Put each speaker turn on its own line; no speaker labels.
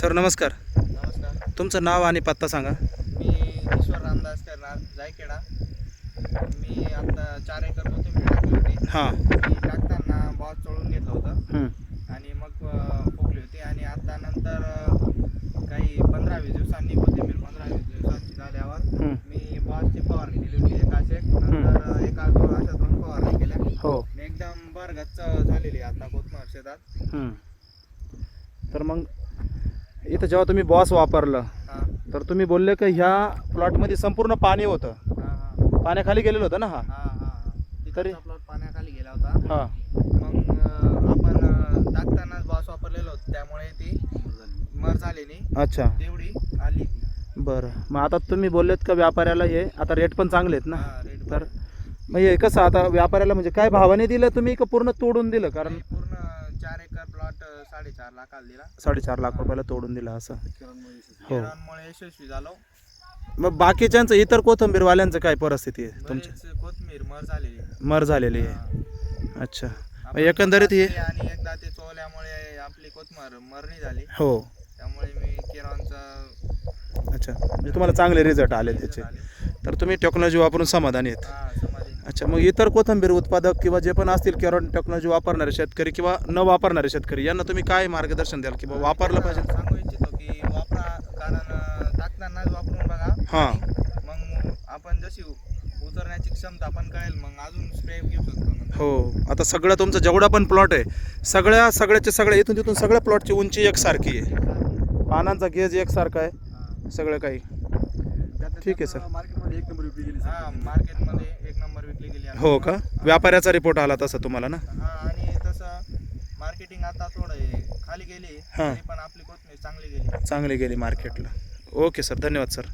Sir नमस्कार.
नमस्कार.
तुमचं नाव आणि पत्ता सांगा.
मी ईश्वर रामदास करणार जायखेडा. मी आता चार एकर कोथिंबीर टाकली होती
हां.
मी टाकताना बॉस चोळून घेतलं होतं.
हं.
आणि मग अं, फुगली होती. आणि आता नंतर अं, काही पंधरा वीस दिवसांनी कोथिंबीर पंधरा वीस दिवसांची झाल्यावर
हं.
मी बॉसची फवारणी केली होती एकाच. एक नंतर एका दोन अशा दोन फवारणी केल्या.
हो.
आणि एकदम बरगच्च झालेली आहे आता कोथमर शेतात.
हं. तर मग इथं जेव्हा तुम्ही बॉस वापरलं
हां.
तर तुम्ही बोलले की ह्या प्लॉटमध्ये संपूर्ण पाणी होतं.
हां हां.
पाण्याखाली गेलेलं होतं ना हा?
हां हां
तरी-
तरी प्लॉट पाण्याखाली गेला होता.
हां.
मग अं, आपण अं, टाकतानाच बॉस वापरलेलो होतो. त्यामुळे ती मर झाली नाही
अच्छा.
तेवढी आली.
बरं. मग आता तुम्ही बोललेत का व्यापाऱ्याला हे? आता रेट पण चांगले आहेत ना.
हा, रेट
तर मग हे कसं आता व्यापाऱ्याला म्हणजे काय भावाने दिलं तुम्ही का पूर्ण तोडून दिलं? कारण
प्लॉट साडेचार लाखाला दिला.
साडेचार लाख रुपयाला तोडून दिलं असं. हो.
किराणमुळे यशस्वी झालो.
मग बाकीच्यांचं इतर कोथंबीरवाल्यांचं काय परिस्थिती आहे तुमची
बरेच कोथमीर मर झालेली
मर झालेली आहे. अच्छा. मग
आपण
एकंदरीत हे
आणि एकदा ते चोवल्यामुळे आपली कोथमर मरणी झाली.
हो.
त्यामुळे मी किराणचा
अच्छा. म्हणजे तुम्हाला चांगले रिझल्ट आले त्याचे. तर तुम्ही टेक्नॉलॉजी वापरून समाधानी आहेत.
हा
अच्छा मग इतर कोथंबीर उत्पादक किंवा जे पण असतील केरॉन टेक्नॉलॉजी वापरणारे शेतकरी किंवा न वापरणारे शेतकरी यांना तुम्ही काय मार्गदर्शन द्याल? किंवा वापरलं पाहिजे
सांगू इच्छितो की वापरा कारण टाकतानाच वापरून बघा.
हां.
मग आपण जशी उतरण्याची क्षमता पण कळेल मग अजून स्प्रे घेऊ शकतो.
हो आता सगळं तुमचं जेवढा पण प्लॉट आहे सगळ्या सगळ्याचे सगळ्या इथून तिथून सगळ्या प्लॉटची उंची एकसारखी आहे. पानांचा गेज एकसारखा आहे
हा.
सगळं काही. ठीक आहे सर.
मार्केटमध्ये एक नंबर
हा मार्केटमध्ये एक नंबर विकली गेली आहे.
हो का? व्यापाऱ्याचा रिपोर्ट आला तसा तुम्हाला ना?
हा आणि तसं मार्केटिंग आता थोडं हे खाली गेली
हा.
तरी पण आपली कोथमीर चांगली गेली.
चांगली गेली मार्केटला ओके सर धन्यवाद सर